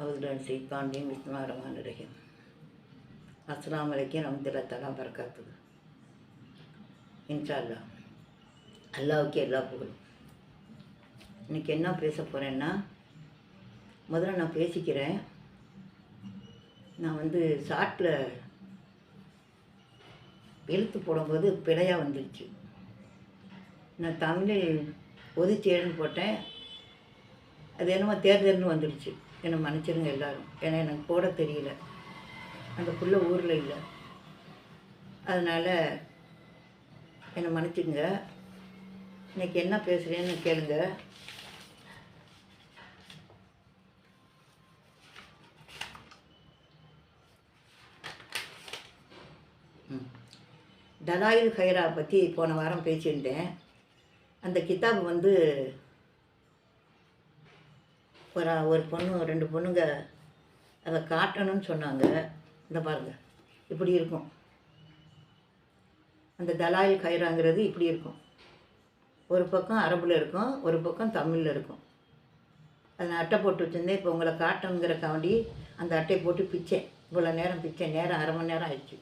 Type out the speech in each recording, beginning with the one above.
அவுதுடன் சீத்தாண்டியும் விஸ்மாரமான ரஹீம் அஸ்லாம் வலைக்கும் ரமதுல்லா தலா பரக்காத்துது இன்ஷா அல்லா அல்லாவுக்கு எல்லா புகழும். இன்னைக்கு என்ன பேச போகிறேன்னா முதல்ல நான் பேசிக்கிறேன். நான் வந்து ஷார்ட்டில் எழுத்து போடும்போது பிழையாக வந்துடுச்சு நான் தமிழில் ஒதுச்சேடுன்னு போட்டேன். அது என்னமோ தேர்தல்னு வந்துடுச்சு என்னை மன்னிச்சிருங்க எல்லாரும். ஏன்னா எனக்கு போட தெரியல. அந்த புள்ள ஊரில் இல்லை. அதனால் என்னை மன்னிச்சிடுங்க இன்னைக்கு என்ன பேசுகிறேன்னு கேளுங்க. ம். தலாயில் ஹைரா பற்றி போன வாரம் பேசியிருந்தேன். அந்த கிதாப் வந்து ஒரு ஒரு பொண்ணு ரெண்டு பொண்ணுங்க அதை காட்டணும்னு சொன்னாங்க. இந்த பாருங்க இப்படி இருக்கும். அந்த தலாயில் கயிறாங்கிறது இப்படி இருக்கும். ஒரு பக்கம் அரபில் இருக்கும் ஒரு பக்கம் தமிழில் இருக்கும். அதை நான் அட்டை போட்டு வச்சுருந்தேன். இப்போ உங்களை காட்டணுங்கிறக்காண்டி அந்த அட்டையை போட்டு பிச்சேன் இவ்வளோ நேரம் பிச்சேன் நேரம் அரை மணி நேரம் ஆயிடுச்சு.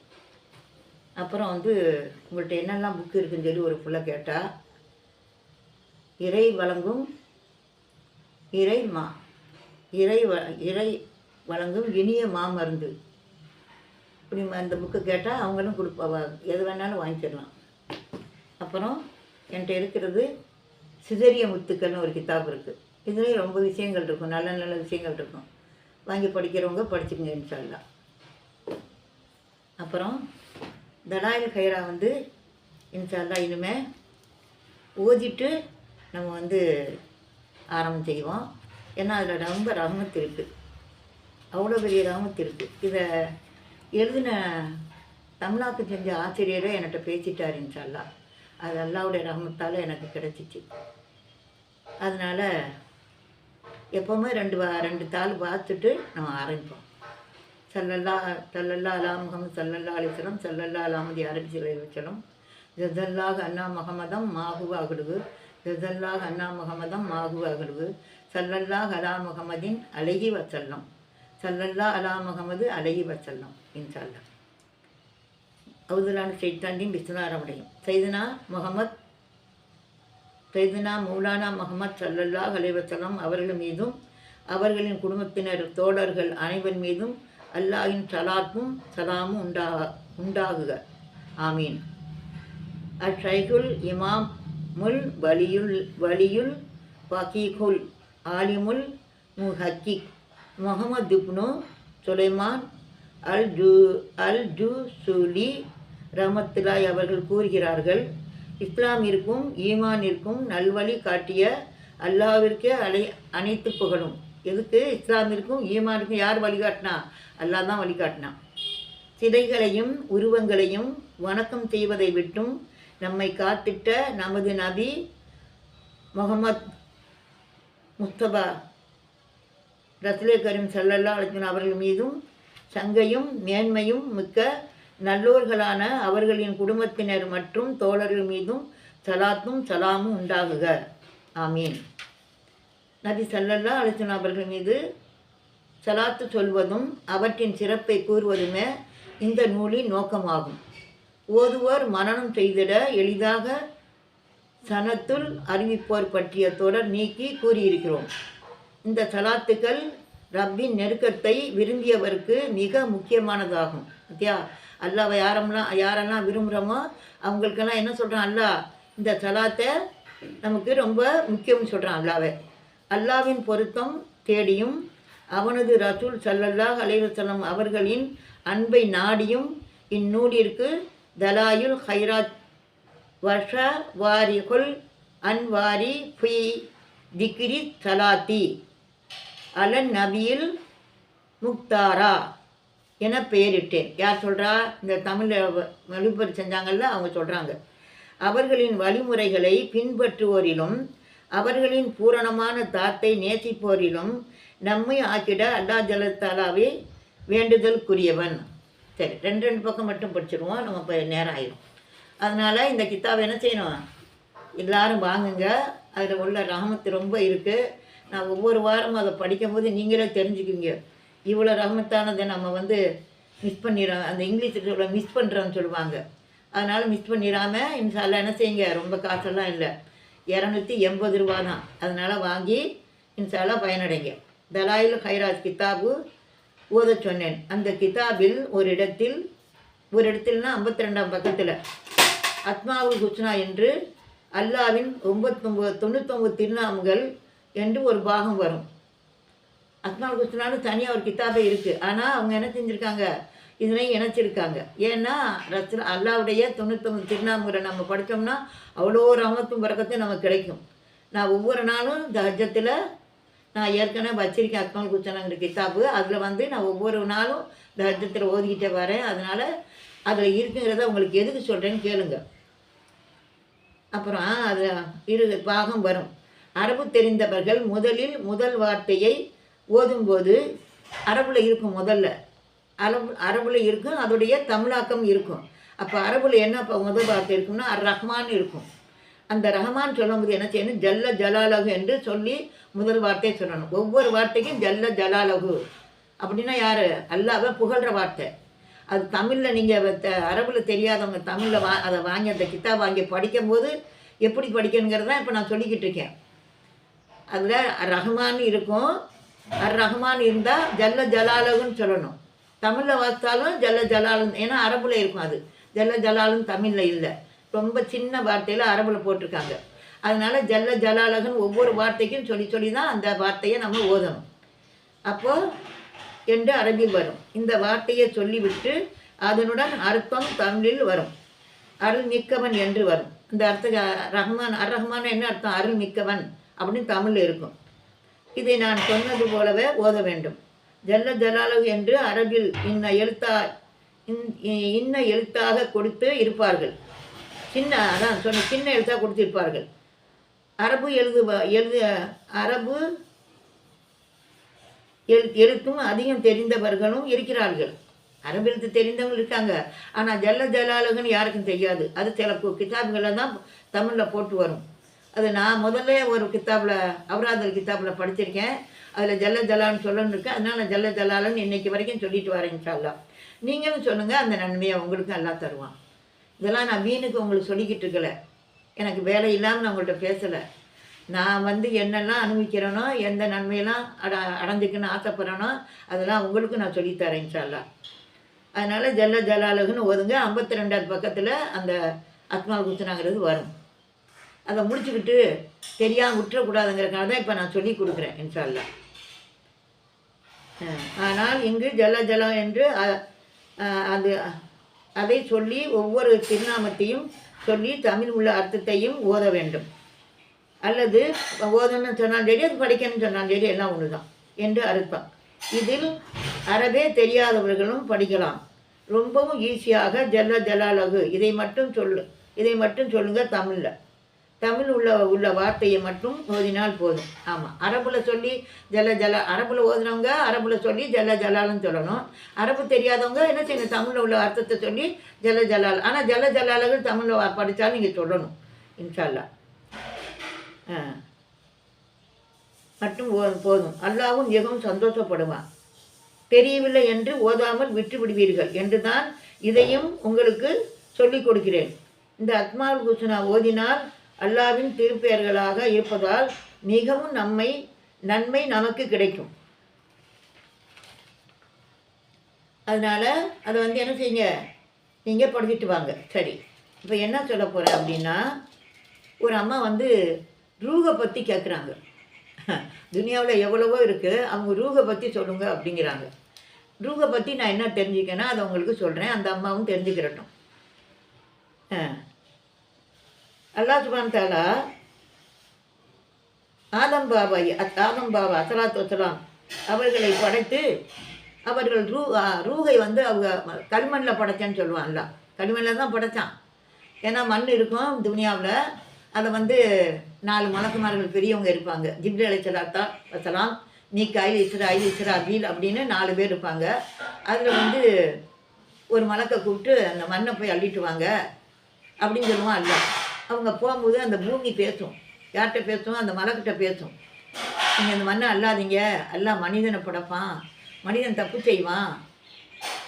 அப்புறம் வந்து உங்கள்கிட்ட என்னெல்லாம் புக்கு இருக்குன்னு சொல்லி ஒரு புள்ள கேட்டால் இறை வழங்கும் இறை மா. இறை வ இறை வழங்கும் இனிய மாமருந்து. இப்படி அந்த புக்கு கேட்டால் அவங்களும் கொடுப்பா எது வேணாலும் வாங்கிக்கிடலாம். அப்புறம் என்கிட்ட இருக்கிறது சிதறிய முத்துக்கள்னு ஒரு கிதாப் இருக்குது இதுலேயும் ரொம்ப விஷயங்கள் இருக்கும். நல்ல நல்ல விஷயங்கள் இருக்கும். வாங்கி படிக்கிறவங்க படிச்சுக்கங்க இன்ஷால்லா அப்புறம் தலாயில் கைரா வந்து இன்ஷால்லா இனிமேல் ஓதிட்டு நம்ம வந்து ஆரம்பம் செய்வோம். ஏன்னா அதில் ரொம்ப ரகமத்து இருக்குது அவ்வளோ பெரிய ரகமத்து இருக்குது இதை எழுதின தமிழாக்கு செஞ்ச ஆசிரியரே என்கிட்ட பேசிட்டார் இன்ஷால்லா. அது அல்லாவுடைய ரகமத்தால் எனக்கு கிடச்சிச்சு. அதனால் எப்போவுமே ரெண்டு வா ரெண்டு தாள் பார்த்துட்டு நம்ம ஆரம்பிப்போம். சல்லல்லா சல்லல்லா அலாமுகம் சல்லல்லா அலிசலம் சல்லல்லா அலாமதி அரபி சிலம் ஜதல்லாஹ் அண்ணா முகமதம் மாஹு அகடுவு ஜதல்லாஹ் அண்ணா முகமதம் மாஹு அகடுவு சல்லல்லாஹ் அலா முகமதின் அழகி வசல்லம் சல்லல்லா அலா முகமது அழகி வசல்லம் இன்ஷால்லா அவுதுலான செய்தாண்டியும் பிஸ்னாரமடையும் செய்தனா முகமத் சைதுனா மௌலானா முகமது சல்லல்லாஹ் அலைவசல்லம் அவர்கள் மீதும் அவர்களின் குடும்பத்தினர் தோழர்கள் அனைவர் மீதும் அல்லாஹின் சலாத்தும் சலாமும் உண்டாக உண்டாகுக. ஆமீன். அஷைகுல் இமாம் முல் வலியுல் வலியுல் பகீகுல் ஆலிமுல் முஹக்கிக். முகமது இப்னு சுலைமான் அல் ஜூ அல் ஜூ சூலி ரமத்துலாய் அவர்கள் கூறுகிறார்கள் இஸ்லாமிற்கும் ஈமானிற்கும் நல்வழி காட்டிய அல்லாவிற்கே அலை அனைத்து புகழும். எதுக்கு? இஸ்லாமிற்கும் ஈமானுக்கும் யார் வழிகாட்டினா அல்லாஹ் தான் வழிகாட்டினான் சிலைகளையும் உருவங்களையும் வணக்கம் செய்வதை விட்டும் நம்மை காத்திட்ட நமது நபி முகமது முஸ்தபா. ரசுலே கரீம் சல்லல்லா அலிஸ்லாம் அவர்கள் மீதும் சங்கையும் மேன்மையும் மிக்க நல்லோர்களான அவர்களின் குடும்பத்தினர் மற்றும் தோழர்கள் மீதும் சலாத்தும் சலாமும் உண்டாகுக. ஆமீன். நபி சல்லல்லா அலிஸ்லாம் அவர்கள் மீது சலாத்து சொல்வதும் அவற்றின் சிறப்பை கூறுவதுமே இந்த நூலின் நோக்கமாகும். ஓதுவோர் மனனம் செய்திட எளிதாக சனத்துல் அறிவிப்போர் பற்றிய தொடர் நீக்கி கூறியிருக்கிறோம். இந்த சலாத்துக்கள் ரப்பின் நெருக்கத்தை விரும்பியவருக்கு மிக முக்கியமானதாகும். ஓகேயா அல்லாவை யாரெல்லாம் யாரெல்லாம் விரும்புகிறோமோ அவங்களுக்கெல்லாம் என்ன சொல்கிறான் அல்லாஹ் இந்த சலாத்தை நமக்கு ரொம்ப முக்கியம்னு சொல்கிறான் அல்லாவை. அல்லாவின் பொருத்தம் தேடியும் அவனது ரசூல் சல்லல்லாஹ் அலைவசல்லம் அவர்களின் அன்பை நாடியும் இந்நூலிற்கு தலாயுல் ஹைராத் வஷ வாரிகுல் அன்வாரி ஃபி திக்ரி சலாத்தி. அலன் நபியில் முக்தாரா என பெயரிட்டேன். யார் சொல்கிறா இந்த தமிழில் வழிபறி செஞ்சாங்கல்ல அவங்க சொல்கிறாங்க அவர்களின் வழிமுறைகளை பின்பற்றுவோரிலும் அவர்களின் பூரணமான தாத்தை நேசிப்போரிலும் நம்மை ஆக்கிட அல்லா ஜலத்தாலாவே வேண்டுதலுக்குரியவன் சரி ரெண்டு ரெண்டு பக்கம் மட்டும் படிச்சிருவோம். நம்ம இப்போ நேரம் ஆயிடும் அதனால் இந்த கித்தாவை என்ன செய்யணும்? எல்லாரும் வாங்குங்க. அதில் உள்ள ரகமத்து ரொம்ப இருக்குது நான் ஒவ்வொரு வாரமும் அதை படிக்கும்போது நீங்களே தெரிஞ்சுக்குவீங்க. இவ்வளோ ரகமத்தானதை நம்ம வந்து மிஸ் பண்ணிடுறோம் அந்த இங்கிலீஷில் சொல்ல மிஸ் பண்ணுறோன்னு சொல்லுவாங்க. அதனால் மிஸ் பண்ணிடாமல் இன்ஷால்லா என்ன செய்யுங்க? ரொம்ப காசெல்லாம் இல்லை. இரநூத்தி எண்பது ரூபா தான். அதனால் வாங்கி இன்ஷால்லா பயனடைங்க. தலாயில் ஹைராஜ் கித்தாபு ஓத சொன்னேன். அந்த கிதாபில் ஒரு இடத்தில் ஒரு இடத்துலனா ஐம்பத்தி ரெண்டாம் பக்கத்தில். அத்மாவுல் குச்சனா என்று அல்லாவின் ஒம்பத்தொம்பது தொண்ணூத்தொம்பது திருநாமங்கள் என்று ஒரு பாகம் வரும். அத்மாவுல் ஹுஸ்னான்னு தனியாக ஒரு கித்தாபே இருக்குது ஆனால் அவங்க என்ன செஞ்சுருக்காங்க? இதனையும் இணைச்சிருக்காங்க. ஏன்னா ரசூல் அல்லாவுடைய தொண்ணூத்தொம்பது திருநாமங்களை நம்ம படித்தோம்னா அவ்வளோ ரமத்தும் பறக்கத்தும் நமக்கு கிடைக்கும். நான் ஒவ்வொரு நாளும் இந்த ஹஜ்ஜத்தில் நான் ஏற்கனவே வச்சிருக்கேன் அக்மல் குச்சனங்கிற கித்தாப்பு அதில் வந்து நான் ஒவ்வொரு நாளும் இந்த ஹஜ்ஜத்தில் ஓதிக்கிட்டே வரேன். அதனால் அதில் இருக்குங்கிறத உங்களுக்கு எதுக்கு சொல்கிறேன்னு கேளுங்கள் அப்புறம் அது இரு பாகம் வரும். அரபு தெரிந்தவர்கள் முதலில் முதல் வார்த்தையை ஓதும்போது அரபில் இருக்கும் முதல்ல. அரபு அரபில் இருக்கும் அதோடைய தமிழாக்கம் இருக்கும். அப்போ அரபில் என்ன இப்போ முதல் வார்த்தை இருக்கும்னா அர் ரஹ்மான் இருக்கும். அந்த ரஹ்மான் சொல்லும்போது என்ன செய்யணும்? ஜல்ல ஜலாலகு என்று சொல்லி முதல் வார்த்தையை சொல்லணும். ஒவ்வொரு வார்த்தைக்கும் ஜல்ல ஜலாலகு அப்படின்னா யார்? அல்லாவை புகழ்கிற வார்த்தை. அது தமிழில் நீங்கள் அரபில் தெரியாதவங்க தமிழில் வா அதை வாங்கி அந்த கித்தாப் வாங்கி படிக்கும்போது எப்படி படிக்கணுங்கிறது தான் இப்போ நான் சொல்லிக்கிட்டு இருக்கேன். அதில் ரஹ்மான் இருக்கும். அர் ரஹ்மான் இருந்தால் ஜல்ல ஜலாலகுன்னு சொல்லணும். தமிழில் வாசித்தாலும் ஜல்ல ஜலாலும் ஏன்னா அரபில் இருக்கும் அது. ஜல்ல ஜலாலும் தமிழில் இல்லை. ரொம்ப சின்ன வார்த்தையில் அரபில் போட்டிருக்காங்க. அதனால் ஜல்ல ஜலாலகன் ஒவ்வொரு வார்த்தைக்கும் சொல்லி சொல்லி தான் அந்த வார்த்தையை நம்ம ஓதணும். அப்போது என்று அரபில் வரும். இந்த வார்த்தையை சொல்லிவிட்டு அதனுடன் அர்த்தம் தமிழில் வரும். அருள் மிக்கவன் என்று வரும். இந்த அர்த்த ரஹ்மான் அர் ரஹ்மான் என்ன அர்த்தம்? அருள் மிக்கவன் அப்படின்னு தமிழில் இருக்கும். இதை நான் சொன்னது போலவே ஓத வேண்டும். ஜல்ல ஜலாலு என்று அரபில் இன்ன எழுத்தா இன்- இன்ன எழுத்தாக கொடுத்து இருப்பார்கள். சின்ன அதான் சொன்ன சின்ன எழுத்தாக கொடுத்திருப்பார்கள் அரபு எழுது எழுது அரபு எழு எழுத்தும் அதிகம் தெரிந்தவர்களும் இருக்கிறார்கள். அரபெழுத்து தெரிந்தவங்க இருக்காங்க. ஆனால் ஜல்ல ஜலாலுகன்னு யாருக்கும் தெரியாது. அது சில கு- கிதாபுகளில் தான் தமிழில் போட்டு வரும். அது நான் முதல்ல ஒரு கித்தாப்பில் அபராதர் கித்தாப்பில் படிச்சிருக்கேன். அதில் ஜல்ல ஜலான்னு சொல்லணும்னு இருக்கு. அதனால் நான் ஜல்ல ஜலாலன்னு இன்னைக்கு வரைக்கும் சொல்லிட்டு வரேன் இன்ஷால்லா நீங்களும் சொல்லுங்கள் அந்த நன்மையை உங்களுக்கும் எல்லாம் தருவான். இதெல்லாம் நான் வீணுக்கு உங்களுக்கு சொல்லிக்கிட்டு இருக்கல. எனக்கு வேலை இல்லாமல் நான் உங்கள்கிட்ட பேசலை. நான் வந்து என்னெல்லாம் அனுபவிக்கிறேனோ எந்த நன்மையெல்லாம் அட அடைஞ்சிக்கணும்னு ஆசைப்படுறேனோ அதெல்லாம் உங்களுக்கும் நான் சொல்லித்தரேன் சார்லா அதனால் ஜல்ல ஜலாலகுன்னு ஒதுங்க ஐம்பத்தி ரெண்டாவது பக்கத்தில் அந்த அத்மால் குத்துனாங்கிறது வரும். அதை முடிச்சுக்கிட்டு தெரியாமல் விட்டுறக்கூடாதுங்கிறக்காக தான் இப்போ நான் சொல்லி கொடுக்குறேன் இன்ஷால்லா ஆனால் இங்கு ஜல ஜலம் என்று அது அதை சொல்லி ஒவ்வொரு திருநாமத்தையும் சொல்லி தமிழ் உள்ள அர்த்தத்தையும் ஓத வேண்டும். அல்லது ஓதணும்னு சொன்னாலும் சரி அது படிக்கணும்னு சொன்னாலும் சரி எல்லாம் ஒன்று தான் என்று அர்த்தம். இதில் அறவே தெரியாதவர்களும் படிக்கலாம். ரொம்பவும் ஈஸியாக ஜல்ல ஜலாலகு இதை மட்டும் சொல்லு இதை மட்டும் சொல்லுங்கள் தமிழில். தமிழ் உள்ள உள்ள வார்த்தையை மட்டும் ஓதினால் போதும். ஆமாம் அரபுல சொல்லி ஜல ஜலா அரபுல ஓதுனவங்க அரபுல சொல்லி ஜல ஜலாலன்னு சொல்லணும். அரபு தெரியாதவங்க என்ன செய்யணும்? தமிழில் உள்ள அர்த்தத்தை சொல்லி ஜல ஜலால். ஆனால் ஜல ஜலாலகு தமிழில் படித்தாலும் நீங்கள் சொல்லணும் இன்ஷால்லா. மட்டும் போதும். அல்லாவும் மிகவும் சந்தோஷப்படுவான் தெரியவில்லை என்று ஓதாமல் விட்டு விடுவீர்கள் என்று தான் இதையும் உங்களுக்கு சொல்லிக் கொடுக்கிறேன். இந்த அத்மால் குசுனா ஓதினால் அல்லாவின் திருப்பெயர்களாக இருப்பதால் மிகவும் நம்மை நன்மை நமக்கு கிடைக்கும். அதனால் அதை வந்து என்ன செய்யுங்க? நீங்கள் படிச்சுட்டு வாங்க. சரி. இப்போ என்ன சொல்ல போகிறேன் அப்படின்னா ஒரு அம்மா வந்து ரூகை பற்றி கேட்குறாங்க துனியாவில் எவ்வளவோ இருக்குது அவங்க ரூகை பற்றி சொல்லுங்க அப்படிங்கிறாங்க. ரூகை பற்றி நான் என்ன தெரிஞ்சுக்கேன்னா அதை உங்களுக்கு சொல்கிறேன் அந்த அம்மாவும் தெரிஞ்சுக்கிறட்டும். அல்லா சுபான் தாலா ஆதம் பாபா அத்- ஆதம் பாபா அசலாத் வசலாம் அவர்களை படைத்து அவர்கள் ரூ ஆ, ரூகை வந்து அவங்க களிமண்ணில் படைச்சேன்னு சொல்லுவான்ல. களிமண்ணில் தான் படைச்சான். ஏன்னா மண் இருக்கும் துனியாவில். அதை வந்து நாலு மலக்குமார்கள் பெரியவங்க இருப்பாங்க. ஜிப்ரி அலைச்சலாத்தா வசலாம் மீக்காயில் இஸ்ரா வீல் அப்படின்னு நாலு பேர் இருப்பாங்க. அதில் வந்து ஒரு மலக்கை கூப்பிட்டு அந்த மண்ணை போய் அள்ளிட்டு வாங்க அப்படின்னு சொல்லுவான் அல்ல. அவங்க போகும்போது அந்த பூமி பேசும். யார்கிட்ட பேசும்? அந்த மலக்கிட்ட பேசும். நீங்கள் அந்த மண்ணை அல்லாதீங்க எல்லாம் மனிதனை படைப்பான். மனிதன் தப்பு செய்வான்.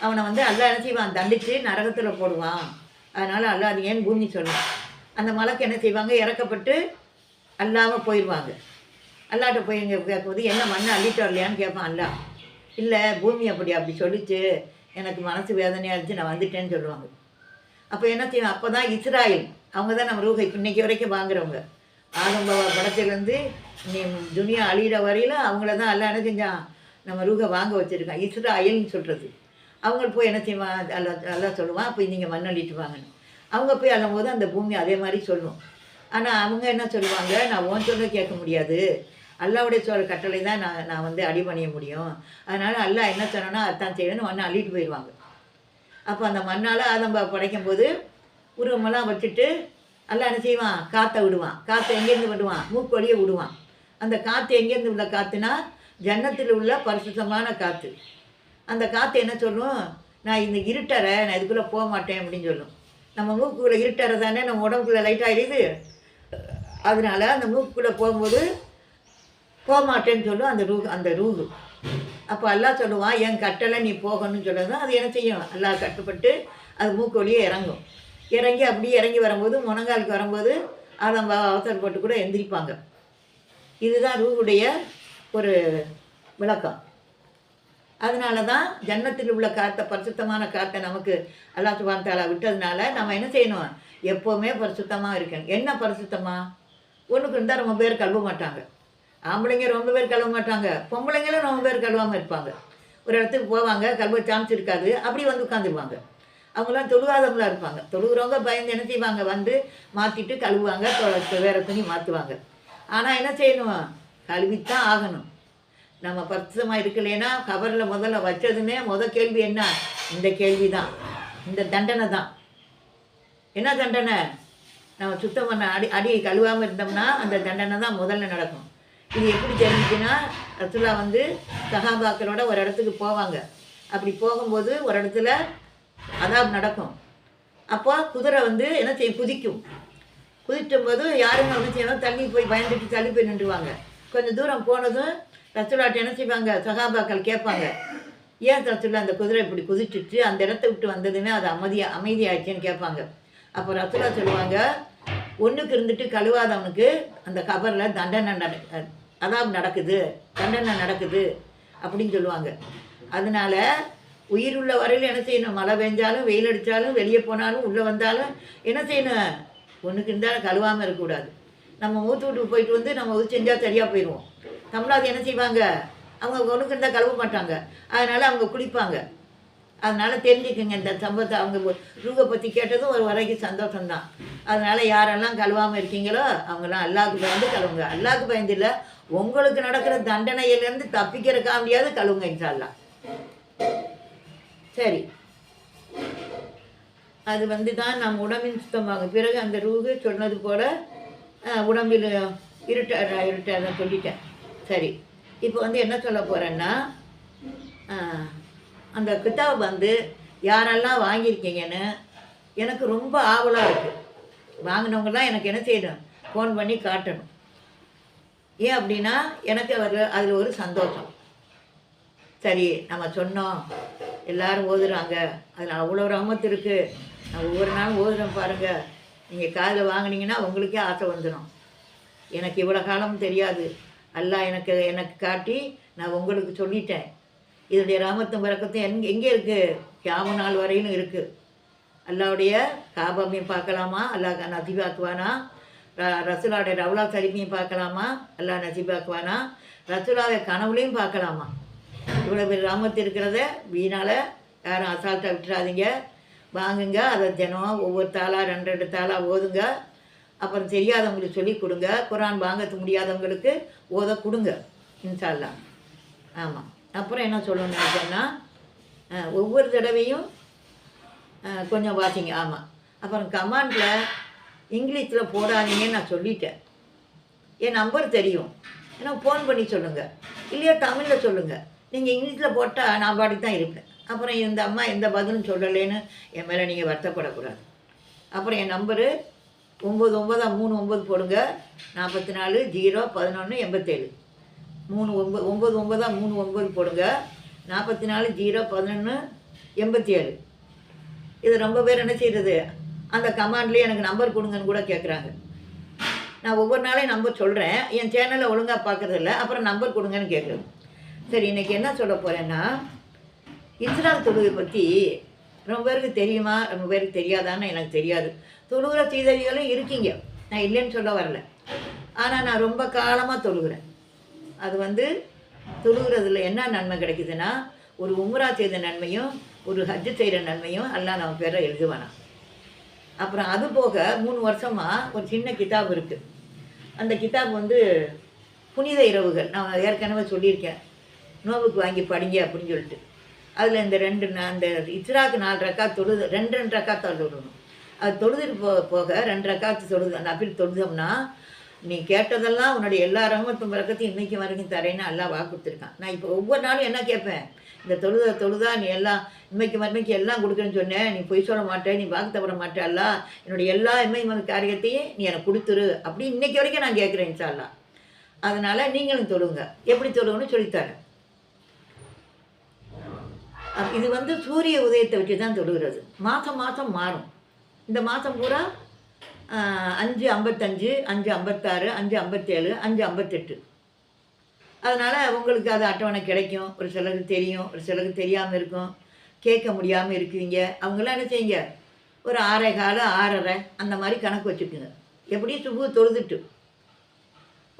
அவனை வந்து அல்லாஹ் என்ன செய்வான்? தண்டித்து நரகத்தில் போடுவான். அதனால் அல்லாதீங்கன்னு பூமி சொல்லுவான் அந்த மலைக்கு என்ன செய்வாங்க? இறக்கப்பட்டு அல்லாமல் போயிடுவாங்க அல்லாட்ட போய் இங்கே கேட்கும்போது என்ன மண்ணை அள்ளிட்டு வரலையான்னு கேட்பான் அல்லா. இல்லை பூமி அப்படி அப்படி சொல்லிச்சு. எனக்கு மனசு வேதனையாக இருந்துச்சு நான் வந்துட்டேன்னு சொல்லுவாங்க. அப்போ என்ன செய்வோம் அப்போ தான் இஸ்ராயல் அவங்க தான் நம்ம ரூகை இன்னைக்கு வரைக்கும் வாங்குறவங்க. ஆரம்ப படத்துலேருந்து நீ துனியா அழியிற வரையில அவங்கள தான் எல்லாம் என்ன செஞ்சான்? நம்ம ரூகை வாங்க வச்சுருக்கான். இஸ்ராயல்னு சொல்கிறது அவங்க போய் என்ன செய்வான்? அல்லா அல்லா சொல்லுவான் போய் நீங்கள் மண் அள்ளிட்டு வாங்கன்னு. அவங்க போய் அழும்போது அந்த பூமி அதே மாதிரி சொல்லும். ஆனால் அவங்க என்ன சொல்லுவாங்க? நான் ஓன் சொல்ல கேட்க முடியாது. அல்லாவுடைய சொல்ற கட்டளை தான் நான் நான் வந்து அடிபணிய முடியும். அதனால் அல்லா என்ன சொன்னோன்னா அதான் செய்யணும்னு ஒன்று அள்ளிட்டு போயிடுவாங்க. அப்போ அந்த மண்ணால் ஆதம்பா படைக்கும் போது உருவமெல்லாம் வச்சுட்டு எல்லாம் என்ன செய்வான்? காற்றை விடுவான். காற்றை எங்கேருந்து விடுவான்? மூக்கொழிய விடுவான். அந்த காற்று எங்கேருந்து உள்ள காற்றுனா ஜன்னத்தில் உள்ள பரிசுத்தமான காற்று அந்த காற்று என்ன சொல்லும்? நான் இந்த இருட்டரை நான் இதுக்குள்ளே போக மாட்டேன் அப்படின்னு சொல்லும். நம்ம மூக்குக்குள்ளே இருட்டறை தானே நம்ம உடம்புக்குள்ளே லைட்டாக ஆகிடுது அதனால அந்த மூக்குக்குள்ளே போகும்போது போகமாட்டேன்னு சொல்லும் அந்த ரூ அந்த ரூகு. அப்போ எல்லாம் சொல்லுவான் என் கட்டளை நீ போகணும்னு சொல்லுறது அது என்ன செய்யும்? அல்லாஹ் கட்டுப்பட்டு அது மூக்கு வழியே இறங்கும். இறங்கி அப்படியே இறங்கி வரும்போது முனங்காலுக்கு வரும்போது அதை அவசரப்பட்டு கூட எந்திரிப்பாங்க. இதுதான் ரூவுடைய ஒரு விளக்கம். அதனால தான் ஜன்னத்தில் உள்ள காற்றை பரிசுத்தமான காற்றை நமக்கு அல்லாஹ் சுபான் தாலா விட்டதுனால நம்ம என்ன செய்யணும்? எப்போவுமே பரிசுத்தமாக இருக்கணும். என்ன பரிசுத்தமாக ஒன்றுக்கு இருந்தால் ரொம்ப பேர் கழுவ மாட்டாங்க. ஆம்பளைங்க ரொம்ப பேர் கழுவ மாட்டாங்க. பொம்பளைங்களும் ரொம்ப பேர் கழுவாமல் இருப்பாங்க. ஒரு இடத்துக்கு போவாங்க கழுவ சான்ஸ் இருக்காது. அப்படி வந்து உட்காந்துருவாங்க அவங்களாம் தொழுகாதவங்களா இருப்பாங்க. தொழுகிறவங்க பயந்து என்ன செய்வாங்க? வந்து மாற்றிட்டு கழுவுவாங்க வேறு துணி மாற்றுவாங்க ஆனால் என்ன செய்யணும்? கழுவித்தான் ஆகணும். நம்ம பரிசுத்தமாக இருக்கலைன்னா கவரில் முதல்ல வச்சதுமே முத கேள்வி என்ன? இந்த கேள்வி தான் இந்த தண்டனை தான் என்ன தண்டனை? நம்ம சுத்தம் பண்ண அடி அடி கழுவாமல் இருந்தோம்னா அந்த தண்டனை தான் முதல்ல நடக்கும். இது எப்படி தெரிஞ்சுச்சுன்னா ரசுல்லா வந்து சகாபாக்களோட ஒரு இடத்துக்கு போவாங்க. அப்படி போகும்போது ஒரு இடத்துல அதாப் நடக்கும். அப்போ குதிரை வந்து என்ன செய்யும்? குதிக்கும். குதிக்கும் போது யாருங்க வந்து செய்யணும்? தள்ளி போய் பயந்துட்டு தள்ளி போய் நின்றுவாங்க. கொஞ்சம் தூரம் போனதும் ரசுல்லாட்ட என்ன செய்வாங்க சகாபாக்கள் கேட்பாங்க. ஏன் ரசுல்லா அந்த குதிரை இப்படி குதிச்சுட்டு அந்த இடத்த விட்டு வந்ததுமே அது அமைதியாக அமைதியாகிடுச்சுன்னு கேட்பாங்க. அப்போ ரசுல்லா சொல்லுவாங்க ஒன்றுக்கு இருந்துட்டு கழுவாதவனுக்கு அந்த கபரில் தண்டனை நட அதான் நடக்குது தண்டனை நடக்குது அப்படின்னு சொல்லுவாங்க. அதனால உயிருள்ள வரையில் என்ன செய்யணும்? மழை பெஞ்சாலும் வெயில் அடித்தாலும் வெளியே போனாலும் உள்ளே வந்தாலும் என்ன செய்யணும்? ஒன்றுக்கு இருந்தாலும் கழுவாமல் இருக்கக்கூடாது நம்ம மூத்து வீட்டுக்கு போயிட்டு வந்து நம்ம இது செஞ்சால் சரியாக போயிடுவோம் தமிழாவது என்ன செய்வாங்க? அவங்க ஒன்றுக்கு இருந்தால் கழுவ மாட்டாங்க. அதனால் அவங்க குளிப்பாங்க. அதனால் தெரிஞ்சுக்குங்க இந்த சம்பவத்தை அவங்க ரூகை பற்றி கேட்டதும் ஒரு வரைக்கும் சந்தோஷம்தான். அதனால் யாரெல்லாம் கழுவாமல் இருக்கீங்களோ அவங்கெல்லாம் அல்லாவுக்கு பயந்து கழுவுங்க. அல்லாவுக்கு பயந்து இல்லை உங்களுக்கு நடக்கிற தண்டனையிலேருந்து தப்பிக்கிறக்கா முடியாது கழுவுங்க இன்ஷால்லா சரி. அது வந்து தான் நம் உடம்பின் சுத்தமாகும். பிறகு அந்த ரூகு சொன்னது போல் உடம்பில் இருட்ட இருட்ட நான் சொல்லிட்டேன். சரி. இப்போ வந்து என்ன சொல்ல போகிறேன்னா அந்த கிதாப் வந்து யாரெல்லாம் வாங்கியிருக்கீங்கன்னு எனக்கு ரொம்ப ஆவலாக இருக்குது வாங்கினவங்கலாம் எனக்கு என்ன செய்யணும்? ஃபோன் பண்ணி காட்டணும். ஏன் அப்படின்னா எனக்கு அதில் அதில் ஒரு சந்தோஷம். சரி நம்ம சொன்னோம். எல்லோரும் ஓதுறாங்க. அதில் அவ்வளோ ரமத்து இருக்குது நான் ஒவ்வொரு நாளும் ஓதுறேன் பாருங்கள் நீங்கள் காதில் வாங்குனீங்கன்னா உங்களுக்கே ஆசை வந்துடும் எனக்கு இவ்வளோ காலம் தெரியாது. அல்லாஹ் எனக்கு எனக்கு காட்டி நான் உங்களுக்கு சொல்லிட்டேன். இதனுடைய ராமத்தும் பறக்கத்தும் எங்கே எங்கே இருக்குது கியாம நாள் வரையிலும் இருக்குது அல்லாவுடைய காபாமையும் பார்க்கலாமா? அல்லாஹ் நசிபாக்குவானா? ர- ரவுலா சரிமையும் பார்க்கலாமா? அல்லாஹ் நசிபாக்குவானா? ரசுலாவை கனவுலையும் பார்க்கலாமா? இவ்வளோ பெரிய ராமத்து இருக்கிறத வீணால் யாரும் அசால்ட்டாக விட்டுறாதீங்க. வாங்குங்க அதை தினம் ஒவ்வொரு தாளாக ரெண்டு ரெண்டு தாளாக ஓதுங்க. அப்புறம் தெரியாதவங்களுக்கு சொல்லி கொடுங்க. குரான் வாங்க முடியாதவங்களுக்கு ஓத கொடுங்க. இன்ஷா ஆமாம் அப்புறம் என்ன சொல்லணும்னு நினைச்சேன்னா ஒவ்வொரு தடவையும் கொஞ்சம் வாசிங்க. ஆமாம் அப்புறம் கமாண்டில் இங்கிலீஷில் போடாதீங்கன்னு நான் சொல்லிட்டேன். என் நம்பர் தெரியும். ஏன்னா ஃபோன் பண்ணி சொல்லுங்கள் இல்லையா தமிழில் சொல்லுங்கள் நீங்கள் இங்கிலீஷில் போட்டால் நான் பாட்டுக்கு தான் இருப்பேன். அப்புறம் இந்த அம்மா எந்த பதிலும் சொல்லலைன்னு என் மேலே நீங்கள் வருத்தப்படக்கூடாது. அப்புறம் என் நம்பரு ஒம்பது ஒம்பதா மூணு ஒம்பது போடுங்க. நாற்பத்தி நாலு ஜீரோ பதினொன்று எண்பத்தேழு. மூணு ஒம்பது ஒம்பது ஒம்பதா மூணு ஒம்பது போடுங்க. நாற்பத்தி நாலு ஜீரோ பதினொன்று எண்பத்தி ஏழு இது ரொம்ப பேர் என்ன செய்கிறது அந்த கமாண்ட்லேயே எனக்கு நம்பர் கொடுங்கன்னு கூட கேட்குறாங்க நான் ஒவ்வொரு நாளையும் நம்பர் சொல்கிறேன் என் சேனலை ஒழுங்காக பார்க்குறதில்ல அப்புறம் நம்பர் கொடுங்கன்னு கேட்குறது சரி இன்றைக்கி என்ன சொல்ல போகிறேன்னா இஸ்லாம் தொழுகை பற்றி ரொம்ப பேருக்கு தெரியுமா? ரொம்ப பேருக்கு தெரியாதான்னு எனக்கு தெரியாது. தொழுகிற சீதவிகளும் இருக்கீங்க. நான் இல்லைன்னு சொல்ல வரல. ஆனால் நான் ரொம்ப காலமாக தொழுகிறேன். அது வந்து தொழுகிறதுல என்ன நன்மை கிடைக்குதுன்னா ஒரு உம்ரா செய்த நன்மையும் ஒரு ஹஜ்ஜு செய்கிற நன்மையும் எல்லாம் நம்ம பேரை எழுதுவானா அப்புறம் அது போக மூணு வருஷமாக ஒரு சின்ன கிதாப் இருக்குது அந்த கிதாப் வந்து புனித இரவுகள். நான் ஏற்கனவே சொல்லியிருக்கேன். நோவுக்கு வாங்கி படிங்க அப்படின்னு சொல்லிட்டு. அதில் இந்த ரெண்டு நான் அந்த இஸ்ராக்கு நாலு ரக்கா தொழுது ரெண்டு ரெண்டு ரக்கா தொழுகணும். அது தொழுதுட்டு போ போக ரெண்டு ரக்காத்து தொழுது நபில் தொழுதோம்னா நீ கேட்டதெல்லாம் உன்னுடைய எல்லா ரகமத்தும் பிறக்கத்தையும் இன்னைக்கு வரைக்கும் தரேன்னு எல்லாம் வாக்கு கொடுத்துருக்கான். நான் இப்போ ஒவ்வொரு நாளும் என்ன கேட்பேன்? இந்த தொழுத தொழுதா நீ எல்லாம் இன்னைக்கு மறுமைக்கு எல்லாம் கொடுக்குறேன்னு சொன்னேன் நீ பொய் சொல்ல மாட்டேன் நீ வாக்கு தவற மாட்டேல்ல என்னுடைய எல்லா இம்மை காரியத்தையும் நீ எனக்கு கொடுத்துரு அப்படி இன்றைக்கி வரைக்கும் நான் கேட்குறேன் இன்ஷால்லா அதனால் நீங்களும் தொழுங்க. எப்படி தொழுங்கன்னு சொல்லித்தரேன். இது வந்து சூரிய உதயத்தை வச்சு தான் தொழுகிறது. மாதம் மாதம் மாறும். இந்த மாதம் பூரா அஞ்சு ஐம்பத்தஞ்சு அஞ்சு ஐம்பத்தாறு அஞ்சு ஐம்பத்தேழு அஞ்சு ஐம்பத்தெட்டு. அதனால் உங்களுக்கு அது அட்டவணை கிடைக்கும். ஒரு சிலருக்கு தெரியும். ஒரு சிலருக்கு தெரியாமல் இருக்கும். கேட்க முடியாமல் இருக்குவீங்க. அவங்களாம் என்ன செய்யுங்க? ஒரு ஆறே கால ஆறரை அந்த மாதிரி கணக்கு வச்சுக்குங்க. எப்படியும் சுபு தொழுதுட்டு.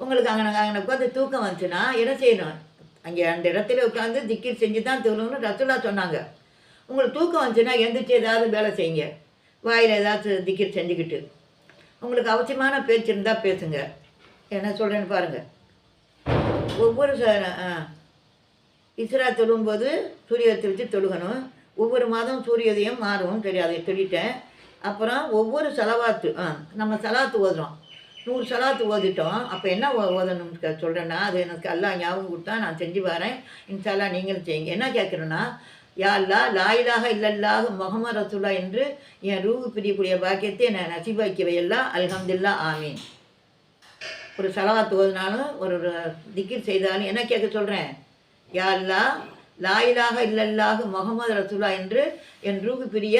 உங்களுக்கு அங்கே அங்கே உட்காந்து தூக்கம் வந்துச்சுன்னா என்ன செய்யணும்? அங்கே அந்த இடத்துல உட்காந்து திக்கி செஞ்சு தான் தொழுகணும்னு ரத்துலா சொன்னாங்க. உங்களுக்கு தூக்கம் வந்துச்சுன்னா எந்திரிச்சு ஏதாவது வேலை செய்யுங்க. வாயில் ஏதாச்சும் திக்கிர் செஞ்சுக்கிட்டு. உங்களுக்கு அவசியமான பேச்சு இருந்தால் பேசுங்க. என்ன சொல்கிறேன்னு பாருங்கள் ஒவ்வொரு ச ஆ. இஸ்ரா தொழும்போது சூரியத்தை வச்சு தொழுகணும். ஒவ்வொரு மாதம் சூரியோதயம் மாறும் சரி அதை சொல்லிட்டேன். அப்புறம் ஒவ்வொரு செலவாத்து ஆ நம்ம செலாத்து ஓதுறோம். நூறு செலாத்து ஓதிட்டோம். அப்போ என்ன ஓதணும்னு சொல்கிறேன்னா அது எனக்கு எல்லாம் ஞாபகம் கொடுத்தா நான் செஞ்சு வரேன் இன்ஷால்லா நீங்களும் செய்யுங்க. என்ன கேட்குறேன்னா யா அல்லா லாயிலாக இல்லல்லாக முகமது ரசூலா என்று என் ரூஹு பிரியக்கூடிய பாக்கியத்தை நான் நசிபாக்கியவை வையல்லா அல்ஹம்துல்லா ஆமீன். ஒரு செலவாத்து தோதுனாலும் ஒரு திக்கிர் செய்தாலும் என்ன கேட்க சொல்கிறேன் யா அல்லா லாயிலாக இல்லல்லாக முகமது ரசூலா என்று என் ரூபு பிரிய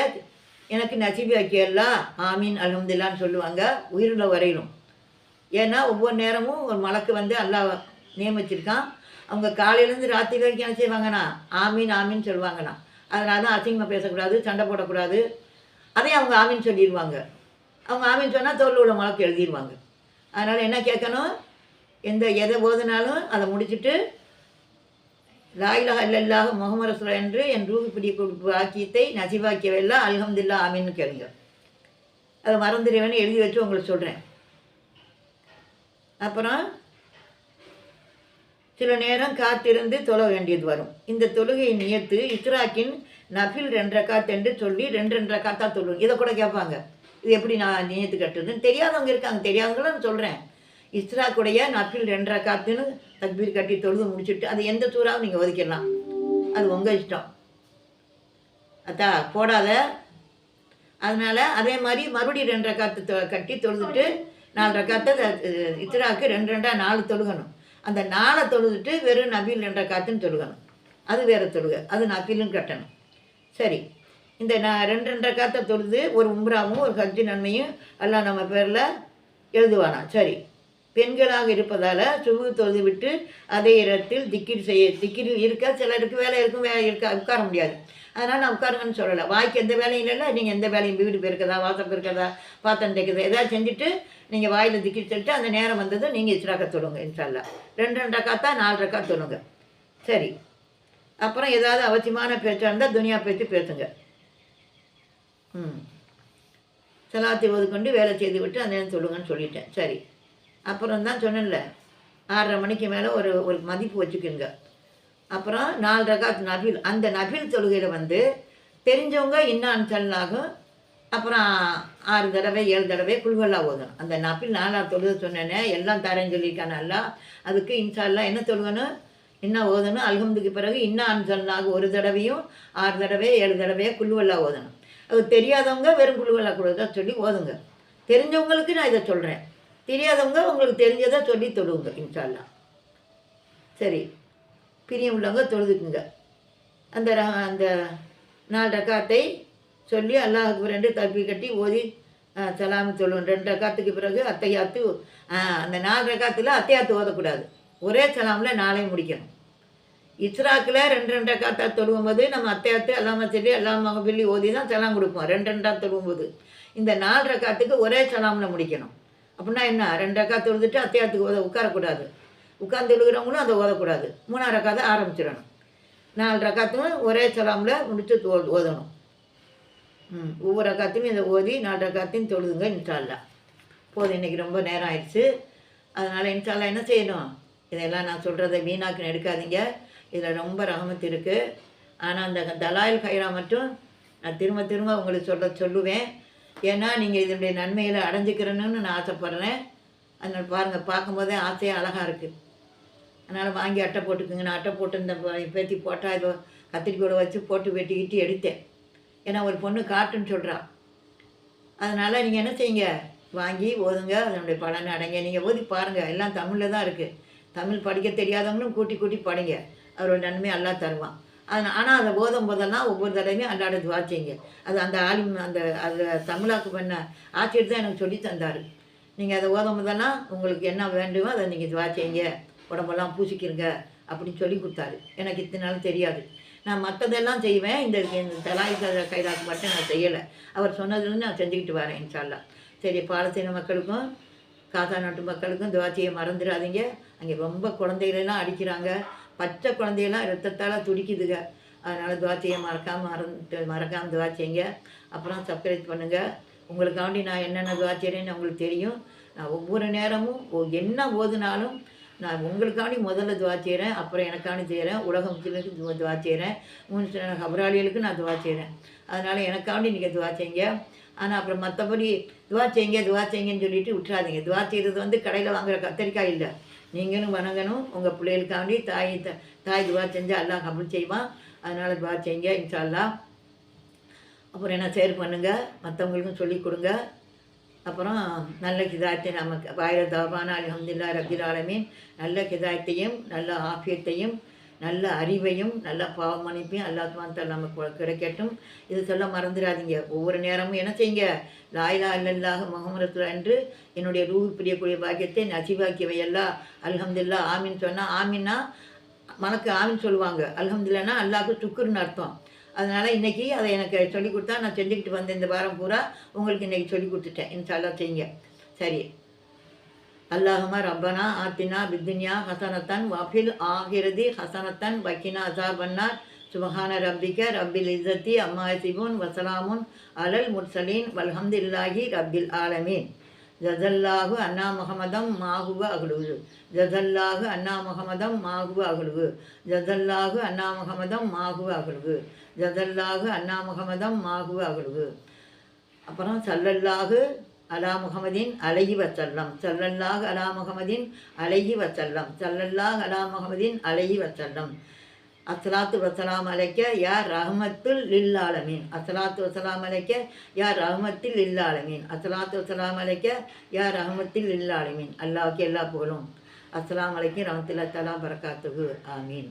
எனக்கு நசிபாக்கியல்லா ஆமீன் அல்ஹம்துல்லான்னு சொல்லுவாங்க உயிருள்ள வரையிலும். ஏன்னா ஒவ்வொரு நேரமும் ஒரு மலக்கு வந்து அல்லாஹ் நியமிச்சிருக்கான். அவங்க காலையிலேருந்து ராத்திரி வரைக்கும் என்ன செய்வாங்கண்ணா ஆமீன் ஆமீன் சொல்லுவாங்கண்ணா. அதனால தான் அசிங்கமாக பேசக்கூடாது சண்டை போடக்கூடாது. அதையும் அவங்க ஆமீன் சொல்லிடுவாங்க. அவங்க ஆமீன் சொன்னால் தோல் உள்ள மலக்கு எழுதிடுவாங்க அதனால் என்ன கேட்கணும்? எந்த எதை ஓதுனாலும் அதை முடிச்சுட்டு லாயிலாக இல்லல்லாக முகமரசுரா என்று என் ரூபி பிடி வாக்கியத்தை நசிவாக்கியவெல்லாம் அல்ஹம்துல்லா ஆமீன்னு கேளுங்க. அதை மறந்துடுவேன்னு எழுதி வச்சு உங்களுக்கு சொல்கிறேன் அப்புறம் சில நேரம் காத்திருந்து தொழ வேண்டியது வரும். இந்த தொழுகை நியத்து இஸ்ராக்கின் நஃபில் ரெண்டு ரக்காத் என்று சொல்லி ரெண்டு ரெண்டு ரக்காத்தா தொழுவும் இதை கூட கேட்பாங்க. இது எப்படி நான் நியத்து கட்டுறதுன்னு? தெரியாதவங்க இருக்காங்க. தெரியாதவங்களும் சொல்கிறேன் இஸ்ராக்குடைய நஃபில் ரெண்டு ரக்காத்துன்னு தக்பீர் கட்டி தொழுது முடிச்சுட்டு அது எந்த தூராவும் நீங்கள் ஒதுக்கிடலாம். அது உங்கள் இஷ்டம். அத்தா போடாத. அதனால் அதே மாதிரி மறுபடியும் ரெண்டு ரக்காத்து கட்டி தொழுதுட்டு நாலு ரக்காத்தை இத்ராக்கு ரெண்டு ரெண்டாக நாலு தொழுகணும். அந்த நாளை தொழுதுட்டு வெறும் நபில் என்ற காற்றுன்னு தொழுகணும். அது வேறு தொழுக. அது நபிலும் கட்டணும். சரி. இந்த நான் ரெண்டு ரெண்டரை ரக்காத்தை தொழுது ஒரு உம்ராவும் ஒரு ஹஜ்ஜு நன்மையும் எல்லாம் நம்ம பேரில் எழுதுவானா? சரி. பெண்களாக இருப்பதால் சுமூக தொழுது விட்டு அதே இடத்தில் திக்கில் செய்ய திக்கில் இருக்க? சிலருக்கு வேலை இருக்கும் வேலை இருக்க? உட்கார முடியாது. அதனால் நான் உட்காருங்கன்னு சொல்லலை. வாய்க்கு எந்த வேலையும் இல்லைல்ல நீங்கள் எந்த வேலையும் வீடு போயிருக்கதா வாசல் போயிருக்கதா பாத்திரம் தைக்கிறதா ஏதாவது செஞ்சுட்டு நீங்கள் வாயில் திக்கிர் சொல்லிட்டு அந்த நேரம் வந்ததும் நீங்கள் இஸ்ராக்க தொழுங்க இன்ஷால்லா ரெண்டு ரெண்டு ரக்காத்தா நாலு ரக்கா தொழுங்க. சரி. அப்புறம் ஏதாவது அவசியமான பேச்சாக இருந்தால் துனியா பேச்சு பேசுங்க. ம். செலாத்தை ஒதுக்கொண்டு வேலை செய்து விட்டு அந்த நேரம் சொல்லுங்கன்னு சொல்லிட்டேன். சரி. அப்புறம் தான் சொன்னேன்ல ஆறரை மணிக்கு மேலே ஒரு ஒரு மதிப்பு வச்சுக்கோங்க. அப்புறம் நாலு ரகாத் நபில் அந்த நபில் தொழுகையில் வந்து தெரிஞ்சவங்க இன்னும் அன்சல்லாகும் அப்புறம் ஆறு தடவை ஏழு தடவை குழுவெல்லாம் ஓதணும். அந்த நபில் நாலாவது தொழுக சொன்னேனே எல்லாம் தரேன்னு சொல்லியிருக்கான் நல்லா அதுக்கு இன்ஷால்லா என்ன தொழுகணும்? என்ன ஓதணும்? அல்ஹம்துக்கு பிறகு இன்னும் அன்சல்லாக ஒரு தடவையும் ஆறு தடவை ஏழு தடவையோ குழுவெல்லாம் ஓதணும். அது தெரியாதவங்க வெறும் குழுவெல்லாம் கூட சொல்லி ஓதுங்க. தெரிஞ்சவங்களுக்கு நான் இதை சொல்கிறேன் தெரியாதவங்க உங்களுக்கு தெரிஞ்சதை சொல்லி தொழுவுங்க இன்ஷால்லா சரி பிரியம் உள்ளவங்க தொழுதுக்குங்க. அந்த ர- அந்த நாலு ரக்காத்தை சொல்லி அல்லாஹுக்கு ரெண்டு தப்பி கட்டி ஓதி அஹ், சலாமு சொல்லுவோம். ரெண்டு ரக்காத்துக்கு பிறகு அத்தையாத்து அந்த நாலு ரக்காத்தில் அத்தையாத்து ஓதக்கூடாது. ஒரே சலாமில் நாளையும் முடிக்கணும். இஸ்ராக்கில் ரெண்டு ரெண்டு ரக்காத்தா தொழுவும்போது நம்ம அத்தையாத்து அல்லாம சொல்லி எல்லாம் மகபில்லி ஓதி தான் சலாம் கொடுப்போம். ரெண்டு ரெண்டா தொழுவும்போது. இந்த நாலு ரக்காத்துக்கு ஒரே சலாமில் முடிக்கணும். அப்படின்னா என்ன? ரெண்டு ரக்கா தொழுதுட்டு அத்தியாரத்துக்கு உத உட்காரக்கூடாது. உட்கார்ந்து எழுகிறவங்களும் அதை ஓதக்கூடாது. மூணாம் ரக்காத ஆரம்பிச்சிடணும். நாலு ரக்காத்தும் ஒரே சலாமில் முடித்து தோ- ஓதணும். ம் ஒவ்வொரு ரக்காத்தையும் இதை ஓதி நாலு ரக்காத்தையும் தொழுதுங்க இன்ஷால்லா. போதும் இன்றைக்கி ரொம்ப நேரம் ஆயிடுச்சு. அதனால் இன்ஷால்லா என்ன செய்யணும்? இதெல்லாம் நான் சொல்கிறத வீணாக்கு எடுக்காதீங்க. இதில் ரொம்ப ரகமத்து இருக்குது ஆனால் அந்த தலாயில் கைரா மட்டும் நான் திரும்ப திரும்ப உங்களுக்கு சொல்ல சொல்லுவேன். ஏன்னா நீங்கள் இதனுடைய நன்மைகளை அடைஞ்சிக்கிறணுன்னு நான் ஆசைப்பட்றேன். அதனால் பாருங்கள் பார்க்கும்போதே ஆசையாக அழகாக இருக்குது அதனால் வாங்கி அட்டை போட்டுக்குங்க. நான் அட்டை போட்டு இந்த பேத்தி போட்டால் இதோ கத்திரிக்கோலை வச்சு போட்டு வெட்டிக்கிட்டு எடுத்தேன். ஏன்னா ஒரு பொண்ணு காட்டுன்னு சொல்கிறான் அதனால் நீங்கள் என்ன செய்யுங்க? வாங்கி ஓதுங்க. அதனுடைய பலன் அடைங்க. நீங்கள் ஓதி பாருங்கள் எல்லாம் தமிழில் தான் இருக்குது தமிழ் படிக்க தெரியாதவங்களும் கூட்டி கூட்டி படிங்க. அவரோட நன்மை எல்லாம் தருவான். ஆனால் அதை ஓதும் போதெல்லாம் ஒவ்வொரு தடவையும் அல்லாட துவா செய்யுங்க அது அந்த ஆலிம் அந்த அதில் தமிழாக்கு பண்ண ஆசிரியர் தான் எனக்கு சொல்லி தந்தார். நீங்கள் அதை ஓதும் போதெல்லாம் உங்களுக்கு என்ன வேண்டுமோ அதை நீங்கள் துவா செய்யுங்க உடம்பெல்லாம் பூசிக்கிறங்க அப்படின்னு சொல்லி கொடுத்தாரு. எனக்கு இத்தனை நாளும் தெரியாது. நான் மற்றதெல்லாம் செய்வேன். இந்த இந்த தலாய் கைதாக்கு மட்டும் நான் செய்யலை. அவர் சொன்னதுலேருந்து நான் செஞ்சுக்கிட்டு வரேன் இன்ஷால்லா சரி பாலஸ்தீன மக்களுக்கும் காசா நாட்டு மக்களுக்கும் துவாச்சியை மறந்துடாதீங்க. அங்கே ரொம்ப குழந்தைகளெல்லாம் அடிக்கிறாங்க. பச்சை குழந்தையெல்லாம் ரத்தத்தால் துடிக்குதுங்க. அதனால் துவாச்சியை மறக்காமல் மறந்து மறக்காமல் துவாச்சிங்க. அப்புறம் சப்ஸ்கிரைப் பண்ணுங்கள் உங்களுக்காண்டி நான் என்னென்ன துவாச்சிறேன்னு உங்களுக்கு தெரியும். நான் ஒவ்வொரு நேரமும் என்ன ஓதுனாலும் நான் உங்களுக்காண்டி முதல்ல துவா செய்கிறேன் அப்புறம் எனக்காண்டி செய்கிறேன் உலக முஸ்லிமுக்கு துவா துவா செய்கிறேன் கபராளிகளுக்கு நான் துவா செய்கிறேன் அதனால் எனக்காண்டி நீங்கள் துவா செய்யுங்க ஆனால் அப்புறம் மற்றபடி துவா செய்யுங்க துவா செய்யுங்கன்னு சொல்லிட்டு விட்டுறாதீங்க. துவா செய்கிறது வந்து கடையில் வாங்குற கத்திரிக்காய் இல்லை. நீங்களும் வணங்கணும். உங்கள் பிள்ளைகளுக்காண்டி தாய் த- தாய் துவா செஞ்சால் எல்லாம் கபல் செய்வான். அதனால் துவா செய்யுங்க இன்ஷா அல்லாஹ் அப்புறம் என்ன ஷேர் பண்ணுங்கள் மற்றவங்களுக்கும் சொல்லிக் கொடுங்க. அப்புறம் நல்ல கிதாயத்தை நமக்கு வாயில தவான அலமதுல்லா ரபில் ஆலமின். நல்ல கிதாயத்தையும் நல்ல ஆஃபியத்தையும் நல்ல அறிவையும் நல்ல பாவமணிப்பையும் அல்லாத்மான் நமக்கு கிடைக்கட்டும். இது சொல்ல மறந்துடாதீங்க ஒவ்வொரு நேரமும் என்ன செய்யுங்க? லாயிலா அல்லல்லாக முகமரத்துல என்று என்னுடைய ரூஹு பிரியக்கூடிய பாக்கியத்தை நசிவாக்கியவையெல்லாம் அல்ஹம்துல்லா ஆமின்னு சொன்னால் ஆமின்னா மனக்கு ஆமின்னு சொல்லுவாங்க. அல்ஹம்துல்லனா அல்லாஹ்க்கு சுக்குருன்னு அர்த்தம். அதனால் இன்றைக்கி அதை எனக்கு சொல்லி கொடுத்தா நான் செஞ்சுக்கிட்டு வந்தேன் இந்த வாரம் பூரா உங்களுக்கு இன்றைக்கி சொல்லி கொடுத்துட்டேன். இன்ஷால்லாம் செய்யுங்க. சரி. அல்லாஹுமா ரப்பனா ஆத்தினா பித்துன்யா ஹசனத்தன் வஃபில் ஆஹிரதி ஹசனத்தன் வக்கினா அசாபன்னார். சுபஹான ரப்பிக்க ரப்பில் இசத்தி அம்மா சிபுன் வசலாமுன் அலல் முர்சலீன் வல்ஹம்துல்லாஹி ரப்பில் ஆலமீன். ஜசல்லாஹு அண்ணா முகமதம் மாகுவ அகலுவு ஜசல்லாஹு அண்ணா முகமதம் மாகுவ அகலுவு ஜசல்லாஹு அண்ணா முகமதம் மாகுவ அகலுவு ஜசல்லாஹு அண்ணா முகமதம் மாகுவ அகலுவு அப்புறம் சல்லல்லாஹு அலா முகமதின் அழகி வசல்லம் சல்லல்லாஹ் அலா முகமதின் அழகி வசல்லம் சல்லல்லாஹ் அலா முகமதின் அழகி வசல்லம் அஸ்லாத்து வசலாம் அலைக்க யா ரஹமத்துல் லில்லாலமீன் அஸ்லாத்து வசலாம் அலைக்க யா ரஹமத்தில் லில்லாலமீன் அஸ்லாத்து வசலாம் அலைக்க யா ரஹமத்தில் லில்லாலமீன் அல்லாவுக்கு எல்லா புகழும். அஸ்லாம் அலைக்கும் ரஹமத்துல்லா தலா பரக்காத்துகு ஆமீன்.